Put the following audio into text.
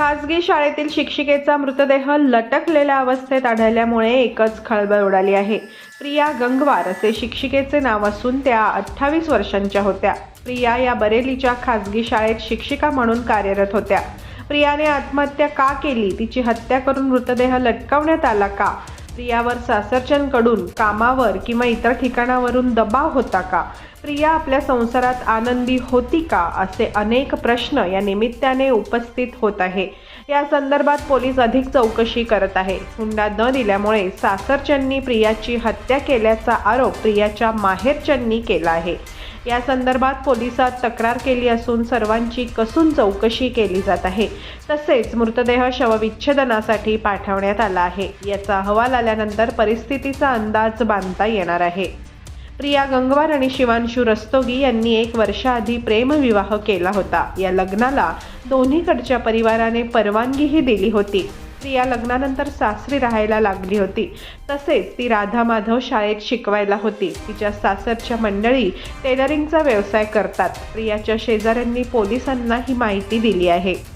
खासगी शाळेतील शिक्षिकेचा मृतदेह लटकलेल्या अवस्थेत आढळल्यामुळे एकच खळबळ उडाली आहे. प्रिया गंगवार असे शिक्षिकेचे नाव असून त्या अठ्ठावीस वर्षांच्या होत्या. प्रिया या बरेलीच्या खासगी शाळेत शिक्षिका म्हणून कार्यरत होत्या. प्रियाने आत्महत्या का केली? तिची हत्या करून मृतदेह लटकवण्यात आला का? प्रियावर सासरच्यांकडून कामावर किंवा इतर ठिकाणावरून दबाव होता का? प्रिया आपल्या संसारात आनंदी होती का? असे अनेक प्रश्न या निमित्ताने उपस्थित होत आहे. या संदर्भात पोलीस अधिक चौकशी करत आहे. हुंडा न दिल्यामुळे सासरच्यांनी प्रियाची हत्या केल्याचा आरोप प्रियाच्या माहेरच्यांनी केला आहे. या संदर्भात पोलिसात तक्रार केली असून सर्वांची कसून चौकशी केली जात आहे. तसेच मृतदेह शवविच्छेदनासाठी पाठवण्यात आला आहे. याचा अहवाल आल्यानंतर परिस्थितीचा अंदाज बांधता येणार आहे. प्रिया गंगवार आणि शिवांशू रस्तोगी यांनी एक वर्षाआधी प्रेमविवाह केला होता. या लग्नाला दोन्हीकडच्या परिवाराने परवानगीही दिली होती. प्रिया लग्नानंतर सासरी राहायला लागली होती. तसेच ती राधा माधव शाळेत शिकवायला होती. तिच्या सासरच्या मंडळी टेलरिंगचा व्यवसाय करतात. प्रियाच्या शेजाऱ्यांनी पोलिसांना ही माहिती दिली आहे.